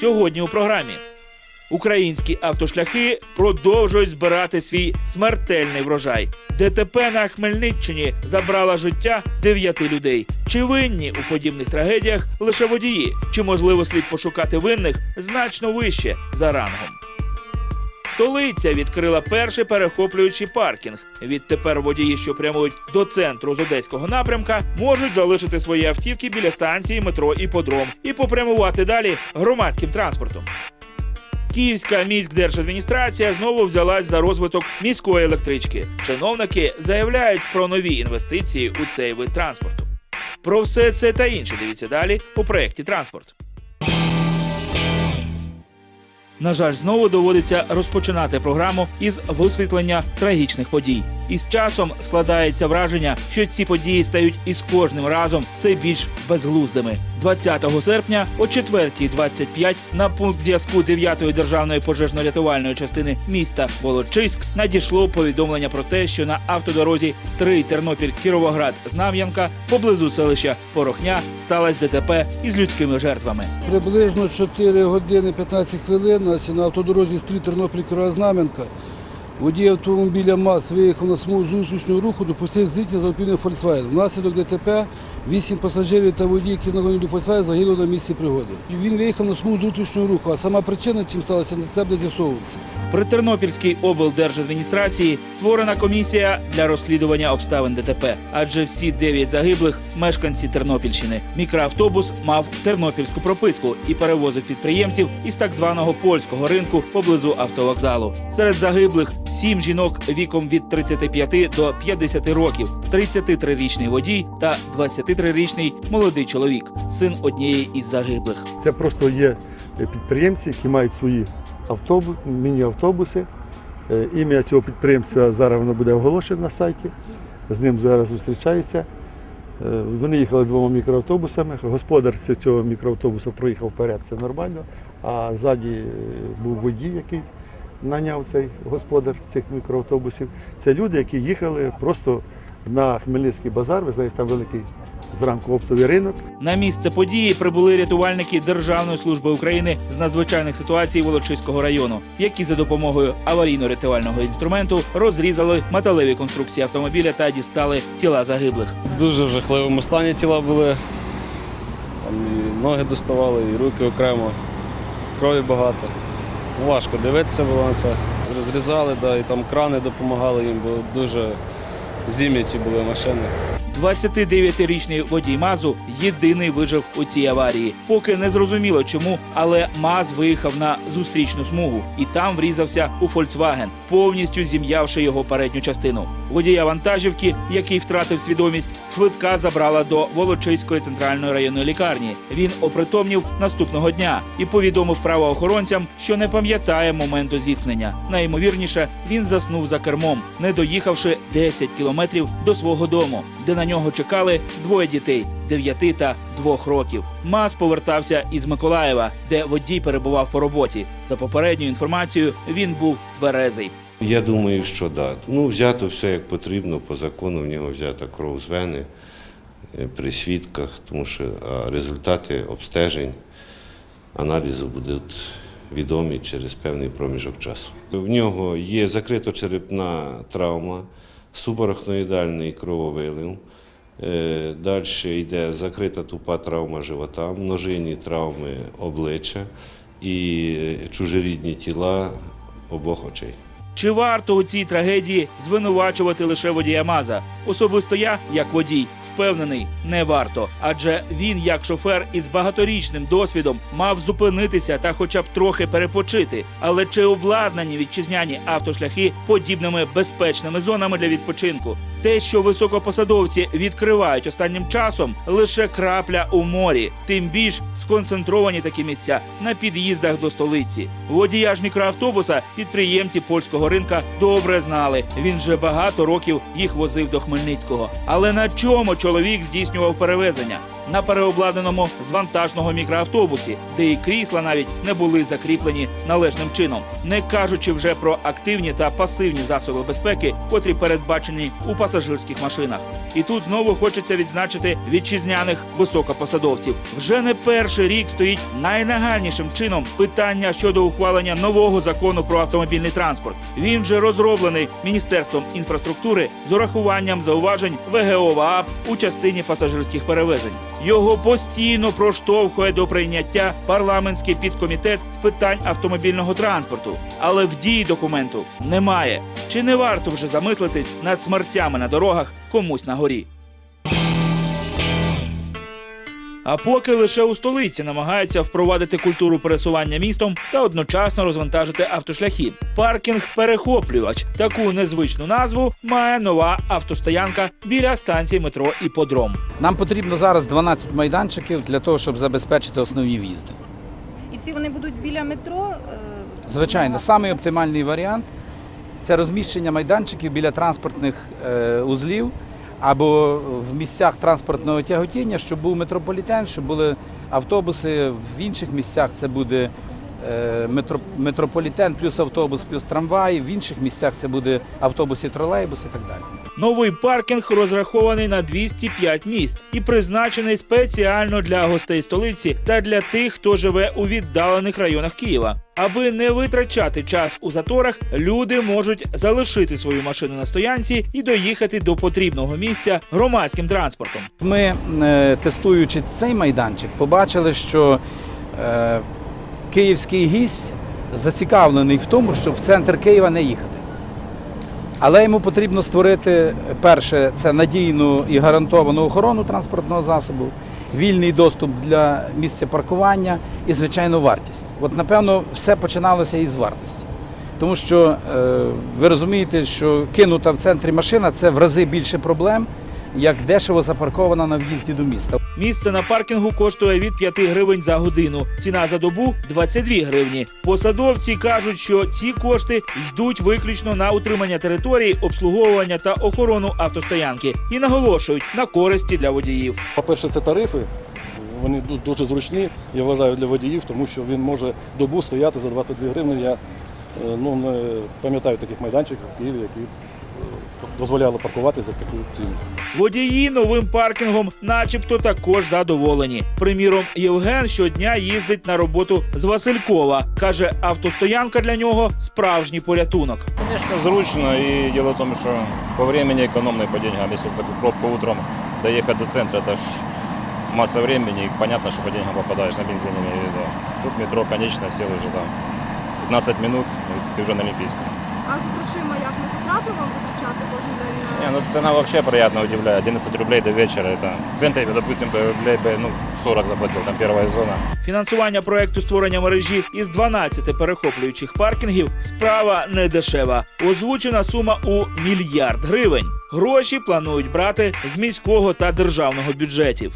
сьогодні у програмі. Українські автошляхи продовжують збирати свій смертельний врожай. ДТП на Хмельниччині забрала життя дев'яти людей. Чи винні у подібних трагедіях лише водії? Чи можливо слід пошукати винних значно вище за рангом? Столиця відкрила перший перехоплюючий паркінг. Відтепер водії, що прямують до центру з одеського напрямка, можуть залишити свої автівки біля станції метро Іподром і попрямувати далі громадським транспортом. Київська міськдержадміністрація знову взялась за розвиток міської електрички. Чиновники заявляють про нові інвестиції у цей вид транспорту. Про все це та інше дивіться далі у проєкті Транспорт. На жаль, знову доводиться розпочинати програму із висвітлення трагічних подій. І з часом складається враження, що ці події стають із кожним разом все більш безглуздими. 20 серпня о 4.25 на пункт зв'язку 9-ї державної пожежно-рятувальної частини міста Волочиськ надійшло повідомлення про те, що на автодорозі Стрий Тернопіль Кіровоград Знам'янка поблизу селища Порохня сталося ДТП із людськими жертвами. Приблизно 4 години 15 хвилин на автодорозі стрій тернопіль Знам'янка. Водій автомобіля МАЗ виїхав на смугу зустрічного руху, допустив зіткнення з алпінним Volkswagen. Внаслідок ДТП 8 пасажирів та водій, які до Volkswagen, загинули на місці пригоди. Він виїхав на смугу зустрічного руху, а сама причина, чим сталося, це буде з'ясовуватися. При Тернопільській облдержадміністрації створена комісія для розслідування обставин ДТП, адже всі дев'ять загиблих мешканці Тернопільщини. Мікроавтобус мав тернопільську прописку і перевозив підприємців із так званого польського ринку поблизу автовокзалу. Серед загиблих сім жінок віком від 35 до 50 років, 33-річний водій та 23-річний молодий чоловік, син однієї із загиблих. Це просто є підприємці, які мають свої автобус, міні-автобуси. Е, Ім'я цього підприємця зараз воно буде оголошено на сайті. З ним зараз зустрічаються. Е, Вони їхали двома мікроавтобусами. Господар цього мікроавтобуса проїхав вперед, це нормально. А ззаді е, був водій, який наняв цей господар цих мікроавтобусів. Це люди, які їхали просто на Хмельницький базар. Ви знаєте, там великий зранку оптовий ринок. На місце події прибули рятувальники Державної служби України з надзвичайних ситуацій Волочиського району, які за допомогою аварійно-рятувального інструменту розрізали металеві конструкції автомобіля та дістали тіла загиблих. В дуже жахливому стані тіла були. Там і ноги доставали, і руки окремо, крові багато. Важко дивитися це. Розрізали, да, і там крани допомагали їм, бо дуже зім'яті були машини. 29-річний водій МАЗу єдиний вижив у цій аварії. Поки не зрозуміло чому, але МАЗ виїхав на зустрічну смугу і там врізався у Volkswagen, повністю зім'явши його передню частину. Водія вантажівки, який втратив свідомість, швидка забрала до Волочиської центральної районної лікарні. Він опритомнів наступного дня і повідомив правоохоронцям, що не пам'ятає моменту зіткнення. Найімовірніше, він заснув за кермом, не доїхавши 10 кілометрів до свого дому, де на нього чекали двоє дітей 9 та 2 років. МАЗ повертався із Миколаєва, де водій перебував по роботі. За попередньою інформацією, він був тверезий. Я думаю, що да. Ну, взято все як потрібно, по закону в нього взята кров з вени е, при свідках, тому що результати обстежень, аналізу будуть відомі через певний проміжок часу. В нього є закрито-черепна травма, субарахноїдальний крововилив. Далі йде закрита тупа травма живота, множинні травми обличчя і е, чужорідні тіла обох очей. Чи варто у цій трагедії звинувачувати лише водія МАЗа? Особисто я, як водій, впевнений, не варто, адже він, як шофер із багаторічним досвідом, мав зупинитися та хоча б трохи перепочити. Але чи обладнані вітчизняні автошляхи подібними безпечними зонами для відпочинку? Те, що високопосадовці відкривають останнім часом, лише крапля у морі. Тим більш сконцентровані такі місця на під'їздах до столиці. Водія ж мікроавтобуса підприємці польського ринка добре знали. Він вже багато років їх возив до Хмельницького. Але на чому чоловік здійснював перевезення на переобладнаному з вантажного мікроавтобусі, де і крісла навіть не були закріплені належним чином, не кажучи вже про активні та пасивні засоби безпеки, котрі передбачені у пасажирських машинах. І тут знову хочеться відзначити вітчизняних високопосадовців. Вже не перший рік стоїть найнагальнішим чином питання щодо ухвалення нового закону про автомобільний транспорт. Він же розроблений міністерством інфраструктури з урахуванням зауважень ВГО ВААП у частині пасажирських перевезень. Його постійно проштовхує до прийняття парламентський підкомітет з питань автомобільного транспорту, але в дії документу немає. Чи не варто вже замислитись над смертями на дорогах комусь на горі? А поки лише у столиці намагаються впровадити культуру пересування містом та одночасно розвантажити автошляхи. Паркінг перехоплювач таку незвичну назву має нова автостоянка біля станції метро Іподром. Нам потрібно зараз 12 майданчиків для того, щоб забезпечити основні в'їзди. І всі вони будуть біля метро. е, Звичайно, самий оптимальний варіант це розміщення майданчиків біля транспортних е, узлів або в місцях транспортного тяготіння, щоб був метрополітен, щоб були автобуси. В інших місцях це буде е, метрополітен плюс автобус, плюс трамвай. В інших місцях це буде автобус і тролейбус і так далі. Новий паркінг розрахований на 205 місць і призначений спеціально для гостей столиці та для тих, хто живе у віддалених районах Києва. Аби не витрачати час у заторах, люди можуть залишити свою машину на стоянці і доїхати до потрібного місця громадським транспортом. Ми, е, тестуючи цей майданчик, побачили, що е, київський гість зацікавлений в тому, щоб в центр Києва не їхати. Але йому потрібно створити перше це надійну і гарантовану охорону транспортного засобу, вільний доступ для місця паркування і, звичайно, вартість. От, напевно, все починалося із вартості. Тому що е, ви розумієте, що кинута в центрі машина це в рази більше проблем, як дешево запаркована на в'їзді до міста. Місце на паркінгу коштує від 5 гривень за годину. Ціна за добу 22 гривні. Посадовці кажуть, що ці кошти йдуть виключно на утримання території, обслуговування та охорону автостоянки і наголошують на користі для водіїв. По-перше, це тарифи. Вони дуже зручні, я вважаю, для водіїв, тому що він може добу стояти за 22 гривні. Я е, ну, не пам'ятаю таких майданчиків в Києві, які е, дозволяли паркувати за таку ціну. Водії новим паркінгом, начебто, також задоволені. Приміром, Євген щодня їздить на роботу з Василькова. каже, автостоянка для нього справжній порятунок. Конечно, зручно. И дело в том, что по времени экономно и по деньгам. Если в такую пробку утром доехать до центра, это ж масса времени. И понятно, что по деньгам попадаешь на бензине. имею в виду. Тут метро, конечно, сел уже там 15 минут, и ты уже на Олимпийском. А з грошима як не потрапив вам витрачати кожен день? на- Не, ну цена вообще приятно удивляет. 11 рублей до вечера. Это в центре, допустим, бы рублей бы, ну, 40 заплатил, там первая зона. Фінансування проекту створення мережі із 12 перехоплюючих паркінгів справа не дешева. Озвучена сума у мільярд гривень. Гроші планують брати з міського та державного бюджетів.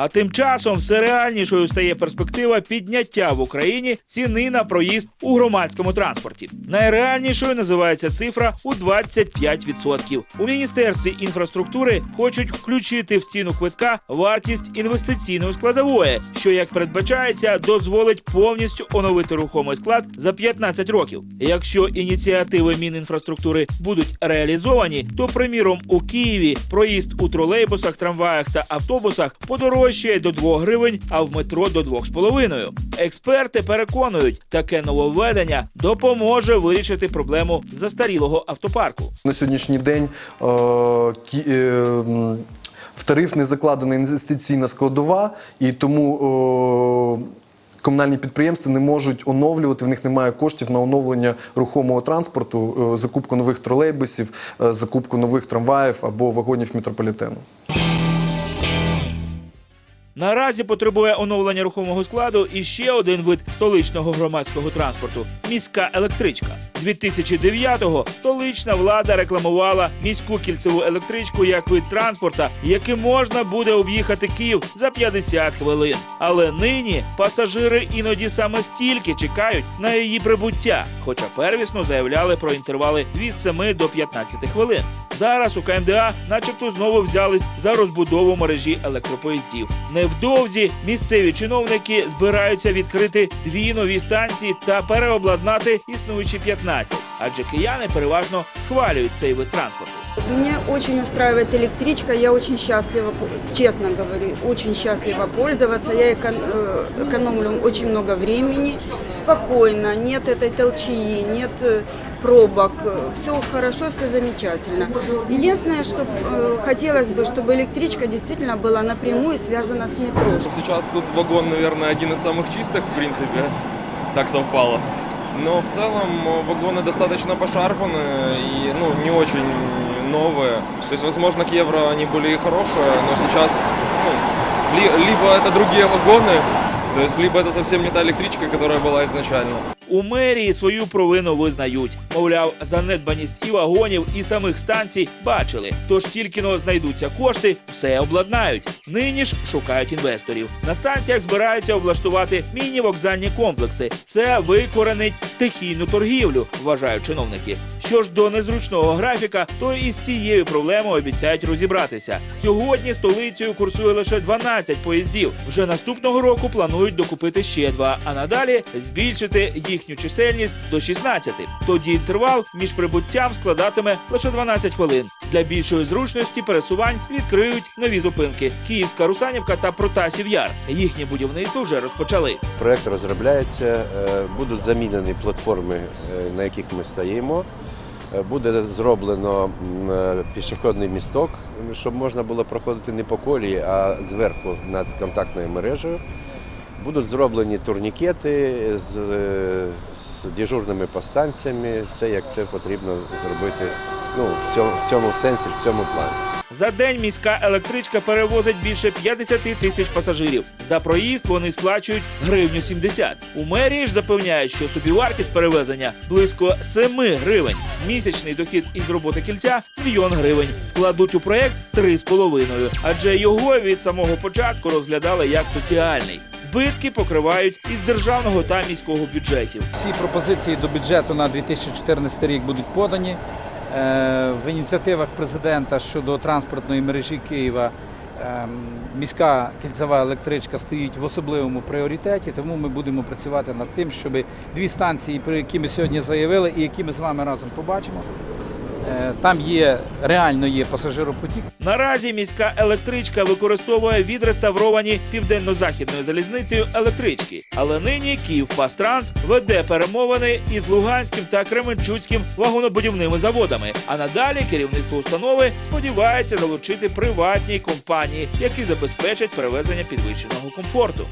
А тим часом все реальнішою стає перспектива підняття в Україні ціни на проїзд у громадському транспорті. Найреальнішою називається цифра у 25%. У міністерстві інфраструктури хочуть включити в ціну квитка вартість інвестиційної складової, що як передбачається, дозволить повністю оновити рухомий склад за 15 років. Якщо ініціативи Мінінфраструктури будуть реалізовані, то приміром у Києві проїзд у тролейбусах, трамваях та автобусах подорожчає до 2 гривень, а в метро до 2,5. Експерти переконують, таке нововведення допоможе вирішити проблему застарілого автопарку. На сьогоднішній день е, кі- е, в тариф не закладена інвестиційна складова, і тому е, комунальні підприємства не можуть оновлювати, в них немає коштів на оновлення рухомого транспорту, е, закупку нових тролейбусів, е, закупку нових трамваїв або вагонів метрополітену. Наразі потребує оновлення рухомого складу і ще один вид столичного громадського транспорту міська електричка. 2009-го столична влада рекламувала міську кільцеву електричку як вид транспорта, яким можна буде об'їхати Київ за 50 хвилин. Але нині пасажири іноді саме стільки чекають на її прибуття, хоча первісно заявляли про інтервали від 7 до 15 хвилин. Зараз у КМДА, начебто, знову взялись за розбудову мережі електропоїздів. Невдовзі місцеві чиновники збираються відкрити дві нові станції та переобладнати існуючі 15, адже кияни переважно схвалюють цей вид транспорту. Меня очень устраивает электричка, я очень счастлива, честно говорю, очень счастлива пользоваться. Я э, экономлю очень много времени, спокойно, нет этой толчии, нет э, пробок, все хорошо, все замечательно. Единственное, что э, хотелось бы, чтобы электричка действительно была напрямую связана с метро. Сейчас тут вагон, наверное, один из самых чистых, в принципе, так совпало. Но в целом э, вагоны достаточно пошарпаны и ну, не очень новые. То есть, возможно, к евро они были хорошие, но сейчас ну, ли- либо это другие вагоны, то есть либо это совсем не та электричка, которая была изначально. У мерії свою провину визнають. Мовляв, занедбаність і вагонів, і самих станцій бачили. Тож тільки но знайдуться кошти, все обладнають. Нині ж шукають інвесторів. На станціях збираються облаштувати міні-вокзальні комплекси. Це викоренить стихійну торгівлю, вважають чиновники. Що ж до незручного графіка, то і з цією проблемою обіцяють розібратися. Сьогодні столицею курсує лише 12 поїздів. Вже наступного року планують докупити ще два, а надалі збільшити їхню чисельність до 16. Тоді інтервал між прибуттям складатиме лише 12 хвилин. Для більшої зручності пересувань відкриють нові зупинки: Київська Русанівка та Протасів Яр. Їхнє будівництво вже розпочали. Проект розробляється, е, будуть замінені платформи, е, на яких ми стоїмо. Е, Буде зроблено е, пішохідний місток, щоб можна було проходити не по колії, а зверху над контактною мережею. Будуть зроблені турнікети з, е, з дежурними постанціями. Все як це потрібно зробити ну, в, цьому, в цьому сенсі, в цьому плані. За день міська електричка перевозить більше 50 тисяч пасажирів. За проїзд вони сплачують гривню 70. У мерії ж запевняють, що собівартість перевезення близько 7 гривень. Місячний дохід із роботи кільця мільйон гривень. Вкладуть у проект 3,5, адже його від самого початку розглядали як соціальний. Збитки покривають із державного та міського бюджетів. Всі пропозиції до бюджету на 2014 рік будуть подані. Е, В ініціативах президента щодо транспортної мережі Києва ем, міська кільцева електричка стоїть в особливому пріоритеті, тому ми будемо працювати над тим, щоб дві станції, про які ми сьогодні заявили і які ми з вами разом побачимо. Е, Там є реально є пасажиропотік. Наразі міська електричка використовує відреставровані південно-західною залізницею електрички. Але нині Київпастранс веде перемовини із Луганським та Кременчуцьким вагонобудівними заводами. А надалі керівництво установи сподівається залучити приватні компанії, які забезпечать перевезення підвищеного комфорту.